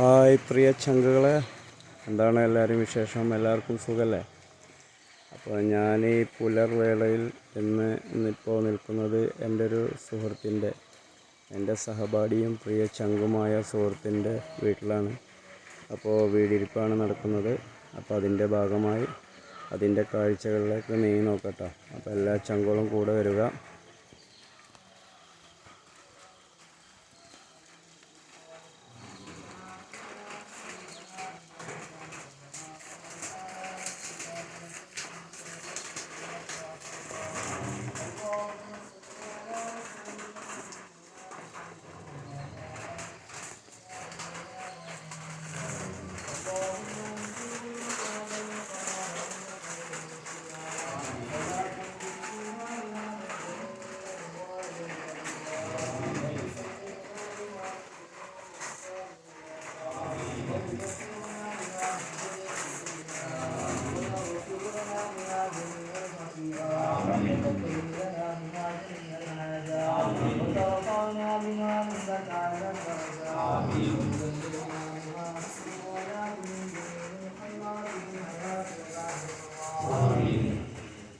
Hi പ്രിയ ചങ്കുകളെ. എന്താണ് എല്ലാവരും വിശേഷം? എല്ലാവർക്കും സുഖമല്ലേ അപ്പോൾ ഞാൻ ഈ പുലർവേളയിൽ ഇന്ന് ഇന്നിപ്പോൾ നിൽക്കുന്നത് എന്റെ ഒരു സുഹൃത്തിന്റെ എന്റെ സഹപാഠിയും പ്രിയ ചങ്കുമായ സുഹൃത്തിന്റെ വീട്ടിലാണ്. അപ്പോൾ വീടിരിപ്പാണ് നടക്കുന്നത്. അപ്പോൾ അതിന്റെ ഭാഗമായി അതിന്റെ കാഴ്ചകളിലേക്ക് നീങ്ങി നോക്കട്ടോ. അപ്പോൾ എല്ലാ ചങ്കുകളും കൂടെ വരിക.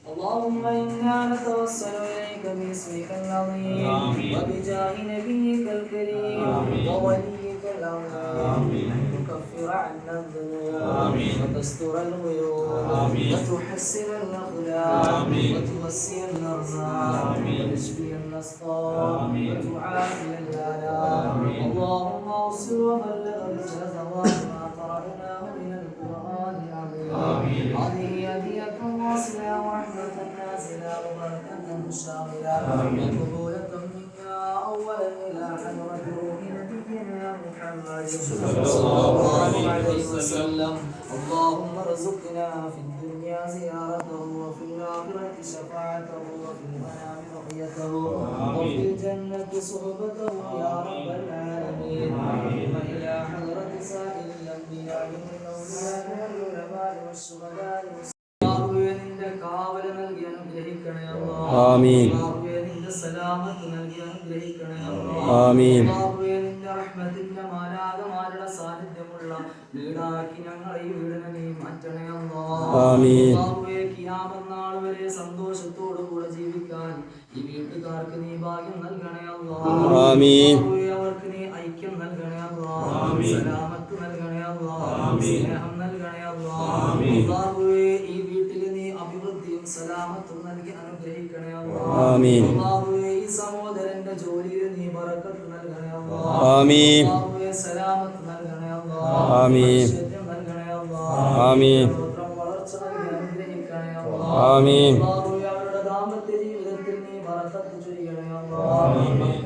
اللهم إنا نتوسل إليك باسمك العظيم وبجاه نبيك الكريم ووليك العظيم تكفر عنا الذنوب وتستر الغيوب وتحسن الأخلاق وتوسع الأرزاق وتشفي الأسقام وتعافي الآلام اللهم أوصل وبلغ رسالة ما قرأناه من القرآن. العظيم هذه هدية واصلة ورحمة نازلة وبركة شاملة وقبولة منك أولا إلى حضرة نبينا محمد. صلى الله عليه وسلم. اللهم ارزقنا في الدنيا زيارته وفي الآخرة شفاعته وفي المنام رؤيته وفي الجنة صحبته يا رب العالمين اللهم إلى حضرة سائر الأنبياء والأولياء والعلماء والشهداء അല്ലാഹുവേ നിന്റെ കാവല് നൽകി അനുഗ്രഹിക്കണേ അല്ലാഹ്. ആമീൻ. അല്ലാഹുവേ നിന്റെ സലാമത്ത് നൽകി അനുഗ്രഹിക്കണേ അല്ലാഹ്. ആമീൻ. സാന്നിധ്യമുള്ള വീടാക്കി ഞങ്ങളെ ഈ വീടിനെ നീ മാറ്റണേ അല്ലാഹ്. ആമീൻ. അല്ലാഹുവേ കിയാമത്ത് നാൾ വരെ സന്തോഷത്തോടു കൂടെ ജീവിക്കാൻ ഈ വീട്ടുകാർക്ക് നീ ഭാഗ്യം നൽകണേ. അല്ലാഹുവേ അവർക്ക് നീ ഐക്യം നൽകണേ അല്ലാഹ്. സലാമത്ത് നൽകണേ അല്ലാഹ്. സ്നേഹം നൽകണേ. അല്ലാഹുവേ ഈ വീട്ടിൽ നീ അഭിവൃദ്ധിയും സലാമത്തും നൽകി അനുഗ്രഹിക്കണേ. അല്ലാഹുവേ ഈ സഹോദരന്റെ ജോലിയിൽ നീ ബറക്കത്ത് നൽകണേ അല്ലാഹ്. ആമീൻ. ആമീൻ. ആമീൻ. ആമീൻ.